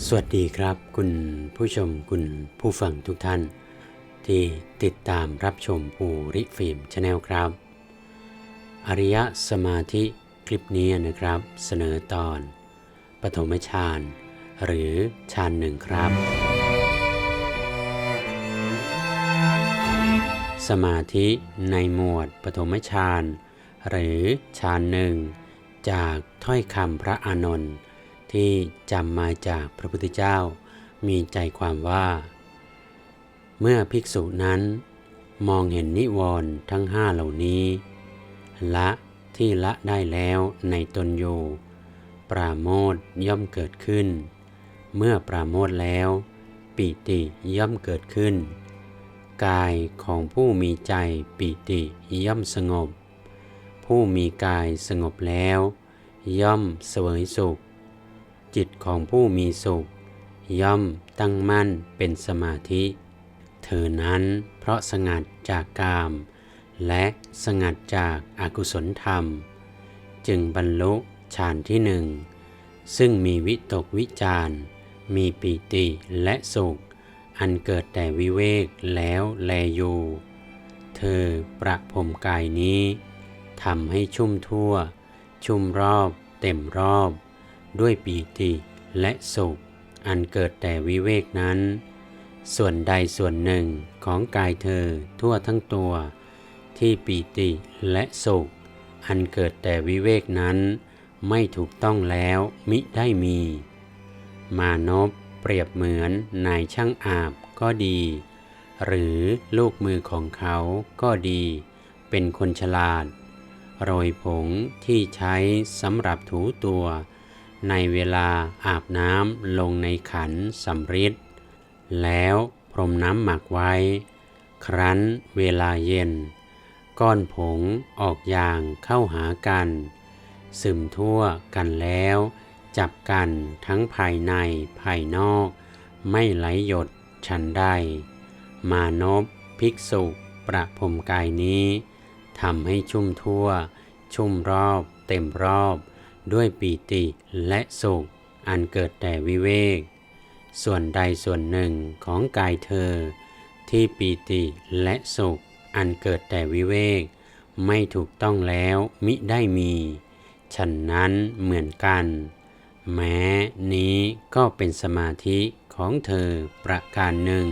สวัสดีครับ คุณผู้ชมคุณผู้ฟังทุกท่าน ที่ติดตามรับชมภูริฟิล์มชาแนลครับ อริยสมาธิคลิปนี้นะครับ เสนอตอน ปฐมฌานหรือฌานหนึ่งครับ สมาธิในหมวดปฐมฌานหรือฌานหนึ่งจากถ้อยคำพระอานนท์ ที่จำมาจากพระพุทธเจ้า มีใจความว่า เมื่อภิกษุนั้น มองเห็นนิวรณ์ทั้งห้าเหล่านี้ ละที่ละได้แล้วในตนอยู่ ปราโมทย่อมเกิดขึ้น เมื่อปราโมทแล้ว ปิติย่อมเกิดขึ้น กายของผู้มีใจปิติย่อมสงบ ผู้มีกายสงบแล้ว ย่อมเสวยสุข จิตของผู้มีสุข ย่อมตั้งมั่นเป็นสมาธิ เธอนั้นเพราะสงัดจากกาม และสงัดจากอากุศลธรรม จึงบรรลุฌานที่หนึ่ง ซึ่งมีวิตกวิจารมีปีติและสุข อันเกิดแต่วิเวกแล้วแลอยู่ เธอประพรมกายนี้ทำให้ชุ่มทั่ว ชุ่มรอบเต็มรอบ ด้วยปีติและสุข อันเกิดแต่วิเวกนั้น ส่วนใดส่วนหนึ่งของกายเธอทั่วทั้งตัว ที่ปีติและสุข อันเกิดแต่วิเวกนั้น ไม่ถูกต้องแล้วมิได้มี มานพเปรียบเหมือนนายช่างอาบก็ดี หรือลูกมือของเขาก็ดี เป็นคนฉลาด โรยผงที่ใช้สำหรับถูตัว ในเวลาอาบน้ำลงในขันสำริดแล้วพรมน้ำหมักไว้ ครั้นเวลาเย็น ก้อนผงออกอย่างเข้าหากัน ซึมทั่วกันแล้ว จับกันทั้งภายในภายนอก ไม่ไหลหยดฉันได้มานพภิกษุประพรมกายนี้ทำให้ชุ่มทั่ว ชุ่มรอบเต็มรอบ ด้วยปีติและสุข อันเกิดแต่วิเวก ส่วนใดส่วนหนึ่งของกายเธอ ที่ปีติและสุข อันเกิดแต่วิเวก ไม่ถูกต้องแล้วมิได้มีฉันนั้นเหมือนกัน แม้นี้ก็เป็นสมาธิของเธอประการหนึ่ง